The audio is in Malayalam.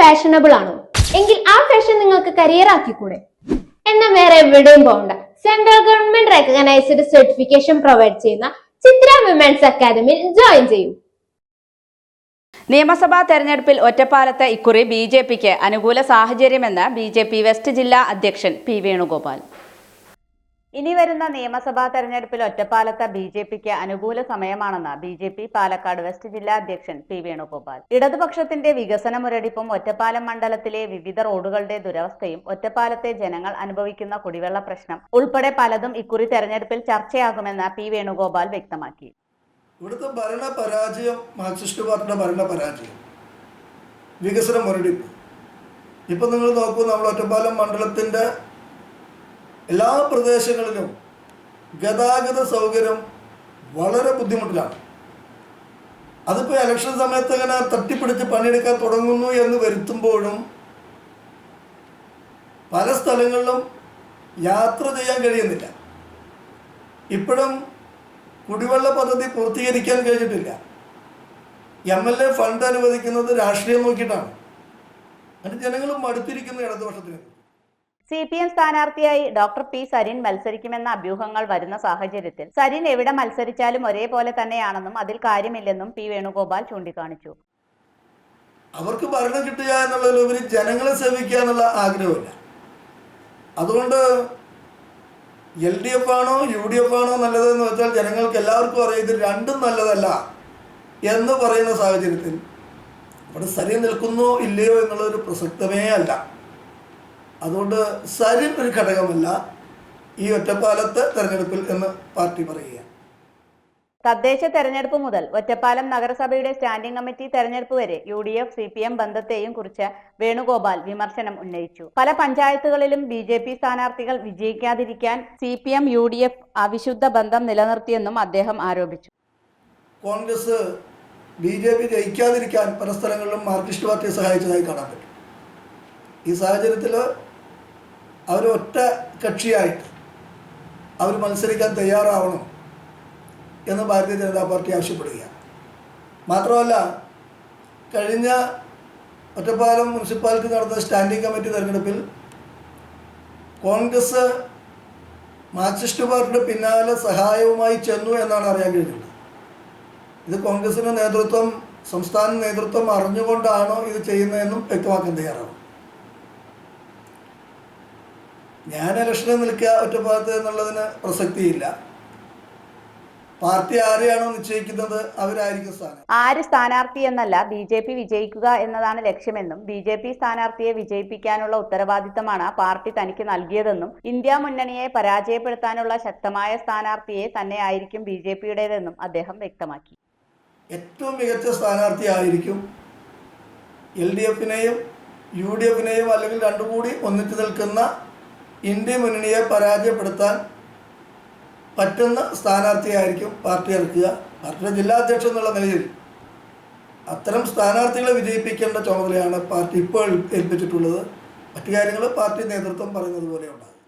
ഫാഷനബിൾ ആണോ? എങ്കിൽ ആ ഫാഷൻ നിങ്ങൾക്ക് കരിയർ ആക്കിക്കൂടെ? എന്നാൽ വേറെ എവിടെയും പോകണ്ട. Central government recognized certification provide ചെയ്യുന്ന ചിത്ര വിമൻസ് അക്കാദമിയിൽ ജോയിൻ ചെയ്യൂ. നിയമസഭാ തെരഞ്ഞെടുപ്പിൽ ഒറ്റപ്പാലത്ത് ഇക്കുറി ബി ജെ പിക്ക് അനുകൂല സാഹചര്യമെന്ന് ബി ജെ പി വെസ്റ്റ് ജില്ലാ അധ്യക്ഷൻ പി വേണുഗോപാൽ. ഇനി വരുന്ന നിയമസഭാ തെരഞ്ഞെടുപ്പിൽ ഒറ്റപ്പാലത്ത് ബി ജെ പിക്ക് അനുകൂല സമയമാണെന്ന് B J P Palakkad west ജില്ലാ അധ്യക്ഷൻ പി വേണുഗോപാൽ. ഇടതുപക്ഷത്തിന്റെ വികസന മുരടിപ്പും ഒറ്റപ്പാലം മണ്ഡലത്തിലെ വിവിധ റോഡുകളുടെ ദുരവസ്ഥയും ഒറ്റപ്പാലത്തെ ജനങ്ങൾ അനുഭവിക്കുന്ന കുടിവെള്ള പ്രശ്നം ഉൾപ്പെടെ പലതും ഇക്കുറി തെരഞ്ഞെടുപ്പിൽ ചർച്ചയാകുമെന്ന് പി വേണുഗോപാൽ വ്യക്തമാക്കി. ഇവിടുത്തെ ഭരണ പരാജയം മാർക്സിസ്റ്റ് പാർട്ടിയുടെ ഭരണ പരാജയം വികസന മുരടിപ്പ് ഇപ്പം നിങ്ങൾ നോക്കൂ നമ്മൾ ഒറ്റപ്പാലം മണ്ഡലത്തിന്റെ എല്ലാ പ്രദേശങ്ങളിലും ഗതാഗത സൗകര്യം വളരെ ബുദ്ധിമുട്ടിലാണ്. അതിപ്പോൾ ഇലക്ഷൻ സമയത്ത് ഇങ്ങനെ തട്ടിപ്പിടിച്ച് പണിയെടുക്കാൻ തുടങ്ങുന്നു എന്ന് വരുത്തുമ്പോഴും പല സ്ഥലങ്ങളിലും യാത്ര ചെയ്യാൻ കഴിയുന്നില്ല. ഇപ്പോഴും കുടിവെള്ള പദ്ധതി പൂർത്തീകരിക്കാൻ കഴിഞ്ഞിട്ടില്ല. എം എൽ എ ഫണ്ട് അനുവദിക്കുന്നത് രാഷ്ട്രീയം നോക്കിയിട്ടാണ്. അത് ജനങ്ങൾ മടുത്തിരിക്കുന്നു ഇടതുപക്ഷത്തിന്. സി പി എം സ്ഥാനാർത്ഥിയായി ഡോക്ടർ പി സരിൻ മത്സരിക്കുമെന്ന അഭ്യൂഹങ്ങൾ വരുന്ന സാഹചര്യത്തിൽ സരിൻ എവിടെ മത്സരിച്ചാലും ഒരേപോലെ തന്നെയാണെന്നും അതിൽ കാര്യമില്ലെന്നും പി വേണുഗോപാൽ ചൂണ്ടിക്കാണിച്ചു. അവർക്ക് ഭരണം കിട്ടുക എന്നുള്ളതിലുപരി ജനങ്ങളെ സേവിക്കുക എന്നുള്ള ആഗ്രഹമില്ല. അതുകൊണ്ട് എൽ ഡി എഫ് ആണോ യു ഡി എഫ് ആണോ നല്ലതെന്ന് വെച്ചാൽ ജനങ്ങൾക്ക് എല്ലാവർക്കും അറിയാം ഇത് രണ്ടും നല്ലതല്ല എന്ന് പറയുന്ന സാഹചര്യത്തിൽ അവിടെ സരി നിൽക്കുന്നോ ഇല്ലയോ എന്നുള്ളൊരു പ്രസക്തമേ അല്ല. അതുകൊണ്ട് സരിൻ ഒരു ഘടകമല്ല ഈ ഒറ്റപ്പാലത്തെ തെരഞ്ഞെടുപ്പിൽ എന്ന് പാർട്ടി പറയുക. തദ്ദേശ തെരഞ്ഞെടുപ്പ് മുതൽ ഒറ്റപ്പാലം നഗരസഭയുടെ സ്റ്റാൻഡിംഗ് കമ്മിറ്റി തെരഞ്ഞെടുപ്പ് വരെ U D F C P M ബന്ധത്തെയും കുറിച്ച് വേണുഗോപാൽ വിമർശനം ഉന്നയിച്ചു. പല പഞ്ചായത്തുകളിലും ബി ജെ പി സ്ഥാനാർത്ഥികൾ വിജയിക്കാതിരിക്കാൻ C P M U D F അവിശുദ്ധ ബന്ധം നിലനിർത്തിയെന്നും അദ്ദേഹം ആരോപിച്ചു. കോൺഗ്രസ് ബി ജെ പി ജയിക്കാതിരിക്കാൻ പല സ്ഥലങ്ങളിലും മാർക്സിസ്റ്റ് പാർട്ടിയെ സഹായിച്ചതായി കാണാൻ പറ്റും. ഈ സാഹചര്യത്തിൽ അവർ ഒറ്റ കക്ഷിയായിട്ട് അവർ മത്സരിക്കാൻ തയ്യാറാവണം എന്ന് ഭാരതീയ ജനതാ പാർട്ടി ആവശ്യപ്പെടുകയാണ്. മാത്രമല്ല കഴിഞ്ഞ ഒറ്റപ്പാലം മുനിസിപ്പാലിറ്റി നടന്ന സ്റ്റാൻഡിംഗ് കമ്മിറ്റി തെരഞ്ഞെടുപ്പിൽ കോൺഗ്രസ് മാർക്സിസ്റ്റ് പാർട്ടിയുടെ പിന്നാലെ സഹായവുമായി ചെന്നു എന്നാണ് അറിയാൻ കഴിഞ്ഞത്. ഇത് കോൺഗ്രസിന്റെ നേതൃത്വം സംസ്ഥാന നേതൃത്വം അറിഞ്ഞുകൊണ്ടാണോ ഇത് ചെയ്യുന്നതെന്നും വ്യക്തമാക്കാൻ തയ്യാറാവും ഞാൻ ഇലക്ഷനിൽ നിൽക്കുക ഒറ്റപ്പാലത്ത് എന്നുള്ളതിന് പ്രസക്തിയില്ല. പാർട്ടി ആരെയാണോ നിശ്ചയിക്കുന്നത് അവരായിരിക്കും സ്ഥാനം ആര് സ്ഥാനാർത്ഥി എന്നല്ല ബി ജെ പി വിജയിക്കുക എന്നതാണ് ലക്ഷ്യമെന്നും ബി ജെ പി സ്ഥാനാർത്ഥിയെ വിജയിപ്പിക്കാനുള്ള ഉത്തരവാദിത്തമാണ് പാർട്ടി തനിക്ക് നൽകിയതെന്നും ഇന്ത്യ മുന്നണിയെ പരാജയപ്പെടുത്താനുള്ള ശക്തമായ സ്ഥാനാർത്ഥിയെ തന്നെയായിരിക്കും ബി ജെ പിയുടേതെന്നും അദ്ദേഹം വ്യക്തമാക്കി. ഏറ്റവും മികച്ച സ്ഥാനാർത്ഥി ആയിരിക്കും എൽ ഡി എഫിനെയും യു ഡി എഫിനെയും അല്ലെങ്കിൽ രണ്ടും കൂടി ഒന്നിച്ചു നിൽക്കുന്ന ഇന്ത്യ മുന്നണിയെ പരാജയപ്പെടുത്താൻ പറ്റുന്ന സ്ഥാനാർത്ഥിയായിരിക്കും പാർട്ടി ഇറക്കുക. പാർട്ടിയുടെ ജില്ലാ അധ്യക്ഷൻ എന്നുള്ള നിലയിൽ അത്തരം സ്ഥാനാർത്ഥികളെ വിജയിപ്പിക്കേണ്ട ചുമതലയാണ് പാർട്ടി ഇപ്പോൾ ഏൽപ്പിച്ചിട്ടുള്ളത്. മറ്റു കാര്യങ്ങൾ പാർട്ടി നേതൃത്വം പറയുന്നത് പോലെ ഉണ്ടാകും